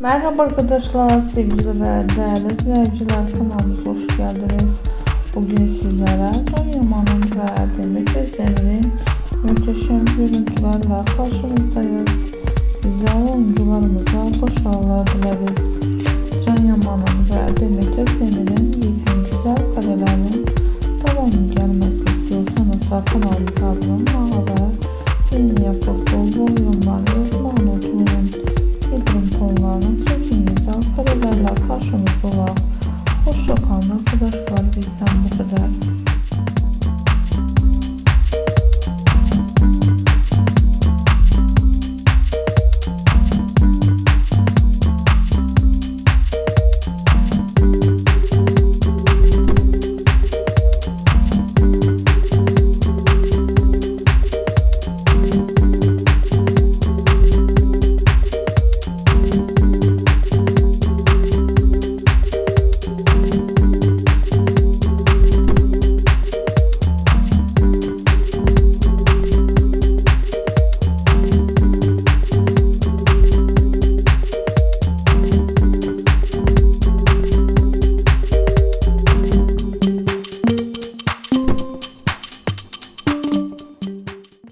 Merhaba arkadaşlar, sevgili ve değerli izleyiciler kanalımıza hoş geldiniz. Bugün sizlere Can Yaman'ın ve Demet Özdemir'in muhteşem görüntülerle karşınızdayız. Güzel oyuncularımıza başarılar dileriz. Can Yaman'ın ve Demet Özdemir'in yepyeni güzel karelerinin devamlı gelmesi istiyorsanız kanalımıza abone olmayı ve beğeni yapıp bol bol kadar var bizden bu.